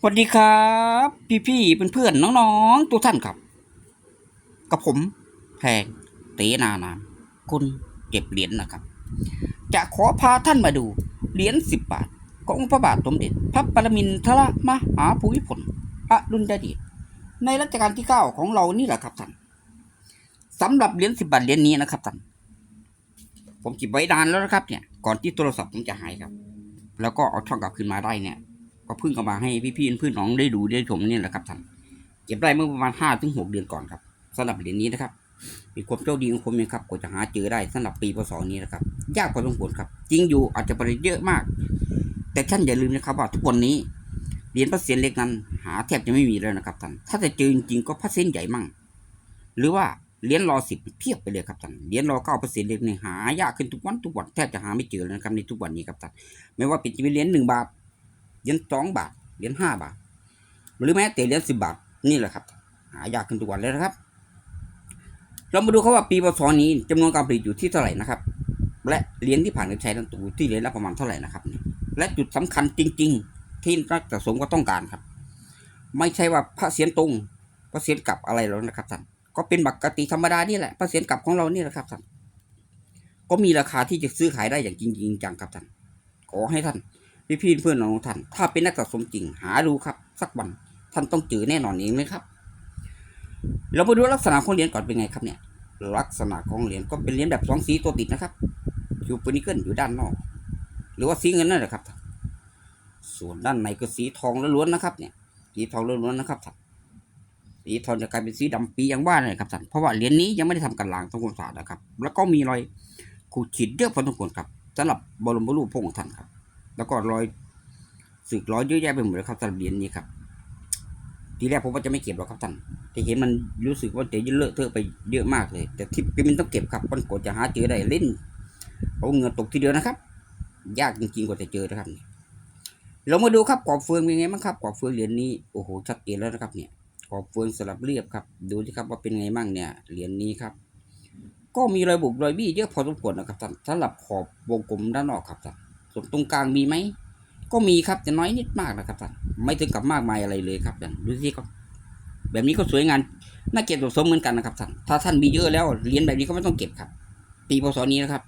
สวัสดีครับ พี่พี่เพื่อนเพื่อนน้องๆทุกท่านครับ กับผมแพงเตนานามคุณเก็บเหรียญนะครับ จะขอพาท่านมาดูเหรียญสิบบาท ของพระบาทสมเด็จพระปรมินทรมหาภูมิพลอดุลยเดชในรัชกาลที่เก้าของเรานี่แหละครับท่านสำหรับเหรียญสิบบาทเหรียญนี้นะครับท่านผมเก็บไว้นานแล้วนะครับเนี่ย ก่อนที่โทรศัพท์ผมจะหายครับ แล้วก็เอาช่องกลับคืนมาได้เนี่ย ก็เพิ่งเอามาให้พี่ๆเพื่อนน้องได้ดูได้ชมนี่แหละครับท่านเก็บได้เมื่อประมาณห้าถึงหกเดือนก่อนครับสำหรับเหรียญนี้นะครับเป็นความโชคดีของผมเองครับกว่าจะหาเจอได้สำหรับปีพศนี้นะครับ ยากพอสมควรครับ จริงอยู่อาจจะประหยัดเยอะมาก แต่ท่านอย่าลืมนะครับว่าทุกวันนี้เหรียญพระเศียรเล็กนั้น หาแทบจะไม่มีแล้วนะครับท่านถ้าจะเจอจริงๆก็พระเศียรใหญ่มั่ง หรือว่าเหรียญรอสิบเพียบไปเลยครับท่านเหรียญรอเก้าเปอร์เซ็นต์เล็กนี่หายากขึ้นทุกวันทุกวันแทบจะหาไม่เจอแล้วนะครับในทุกวันนี้ครับท่านไม่ว่าเป็นจะเป็นเหรียญหนึ่งบาท เหรียญสองบาท เหรียญห้าบาท หรือแม้แต่เหรียญสิบบาท นี่แหละครับ หายากขึ้นทุกวันเลยนะครับ เรามาดูครับว่าปีพศนี้จำนวนการผลิตอยู่ที่เท่าไหร่นะครับ และเหรียญที่ผ่านการใช้นั้นอยู่ที่เหรียญละประมาณเท่าไหร่นะครับ และจุดสำคัญจริง ๆ ที่นักสะสมก็ต้องการครับ ไม่ใช่ว่าพระเศียรตรงพระเศียรกลับอะไรแล้วนะครับท่าน ก็เป็นปกติธรรมดานี่แหละพระเศียรกลับของเรานี่แหละครับท่านก็มีราคาที่จะซื้อขายได้อย่างจริงจังครับท่าน ขอให้ท่าน พี่พี่เพื่อนน้องท่าน ถ้าเป็นนักสะสมจริง หาดูครับ สักวันท่านต้องเจอแน่นอนเองเลยครับ เรามาดูลักษณะของเหรียญก่อนเป็นไงครับเนี่ย ลักษณะของเหรียญก็เป็นเหรียญแบบสองสีตัวติดนะครับอยู่ปนิเกิลอยู่ด้านนอก หรือว่าสีเงินนั่นแหละครับ ส่วนด้านในก็สีทองล้วนๆนะครับ เนี่ย สีทองล้วนๆนะครับท่านสีทองจะกลายเป็นสีดำปีอย่างว่าเลยครับท่านเพราะว่าเหรียญนี้ยังไม่ได้ทำกันลางทำความสะอาดนะครับ แล้วก็มีรอยขูดขีดเยอะพอสมควรครับสำหรับบรมรูปพระองค์ท่านครับ แล้วก็รอยสึกรอยเยอะแยะไปหมดเลยครับสำหรับเหรียญนี้ครับ ทีแรกผมว่าจะไม่เก็บหรอกครับท่านแต่เห็นมันรู้สึกว่าจะเลอะเทอะไปเยอะมากเลย แต่ที่เป็นต้องเก็บครับมันกว่าจะหาเจอได้เล่นเอาเงินตกทีเดียวนะครับ ยากจริงๆกว่าจะเจอนะครับเรามาดูครับกรอบเฟืองเป็นไงบ้างครับกรอบเฟืองเหรียญนี้โอ้โหชัดเจนแล้วนะครับเนี่ยกรอบเฟืองสลับเรียบครับ ดูสิครับว่าเป็นไงบ้างเนี่ยเหรียญนี้ครับ ก็มีรอยบุบรอยบี้เยอะพอสมควรนะครับท่านสำหรับขอบวงกลมด้านนอกครับท่าน ส่วนตรงกลางมีไหมก็มีครับแต่น้อยนิดมากนะครับท่านไม่ถึงกับมากมายอะไรเลยครับท่านดูสิครับแบบนี้ก็สวยงามน่าเก็บสะสมเหมือนกันนะครับท่านถ้าท่านมีเยอะแล้วเหรียญแบบนี้ก็ไม่ต้องเก็บครับ ปีพศนี้นะครับ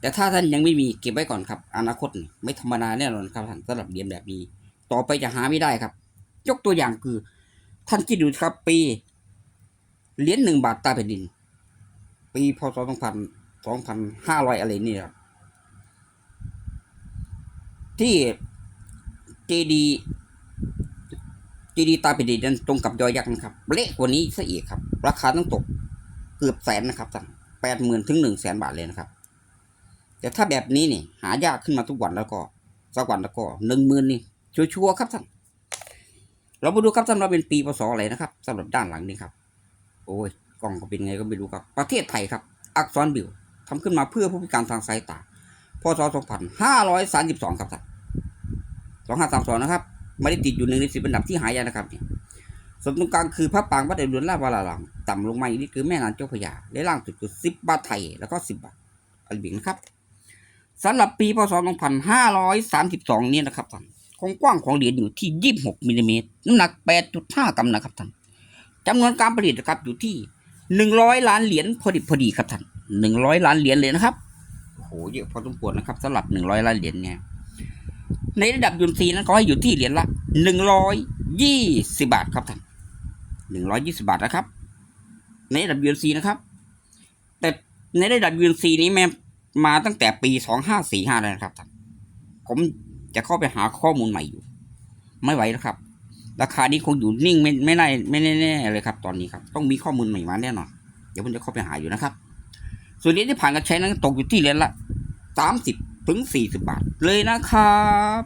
แต่ถ้าท่านยังไม่มีเก็บไว้ก่อนครับ อนาคตไม่ธรรมดาแน่นอนครับท่านสำหรับเหรียญแบบนี้ ต่อไปจะหาไม่ได้ครับ ยกตัวอย่างคือ ท่านคิดดูครับ ปีเหรียญหนึ่งบาทตาแผ่นดิน ปีพศสองพันสองพันห้าร้อยอะไรนี่ครับ ที่เจดีเจดีตาป็นดีนั้นตรงกับยอยักษ์นะครับ เละกว่านี้ซะอีกครับ ราคาต้องตกเกือบแสนนะครับท่านแปดหมื่นถึงหนึ่งแสนบาทเลยนะครับ แต่ถ้าแบบนี้นี่ หายากขึ้นมาทุกวันแล้วก็สักวันแล้วก็หนึ่งหมื่นนี่ชัวร์ครับท่านเรามาดูครับท่านว่าเป็นปีพศอะไรนะครับสำหรับด้านหลังนี้ครับ โอ้ยกล้องก็เป็นไงก็ไม่รู้ครับ ประเทศไทยครับ อักษรบิวทำขึ้นมาเพื่อผู้พิการทางสายตาพศ2532 ครับท่าน 2532นะครับไม่ได้ติดอยู่หนึ่งในสิบอันดับที่หายากนะครับเนี่ยส่วนตรงกลางคือพระปางวัดเดรุนลาดวาลาลังต่ำลงมาอีกนิดคือแม่นางเจ้าพระยาและล่างสุดคือ10บบาทไทยแล้วก็10บบาทอันบิงนะครับสำหรับปีพศ2532นี้นะครับท่านความกว้างของเหรียญอยู่ที่ 26มิลลิเมตรน้ำหนัก 8.5 กรัมนะครับท่านจำนวนการผลิตนะครับอยู่ที่ 100 ล้านเหรียญพอดีพอดีครับท่าน100 ล้านเหรียญเลยนะครับโอ้โหเยอะพอสมควรนะครับสำหรับหนึ่งร้อยล้านเหรียญเนี่ย ในระดับยุนซีนั้นก็ให้อยู่ที่เหรียญละหนึ่งร้อยยี่สิบาทครับท่านหนึ่งร้อยยี่สิบาทนะครับ ในระดับยุนซีนะครับ แต่ในระดับยุนซีนี้แม่มาตั้งแต่ปีสองห้าสี่ห้าแล้วนะครับท่านผมจะเข้าไปหาข้อมูลใหม่อยู่ ไม่ไหวแล้วครับ ราคานี้คงอยู่นิ่งไม่ไม่ได้ไม่แน่เลยครับ ตอนนี้ครับ ต้องมีข้อมูลใหม่มาแน่นอนเดี๋ยวผมจะเข้าไปหาอยู่นะครับ ส่วนเหรียญที่ผ่านการใช้นั้นตกอยู่ที่เหรียญละสามสิบ ถึง 40 บาทเลยนะครับ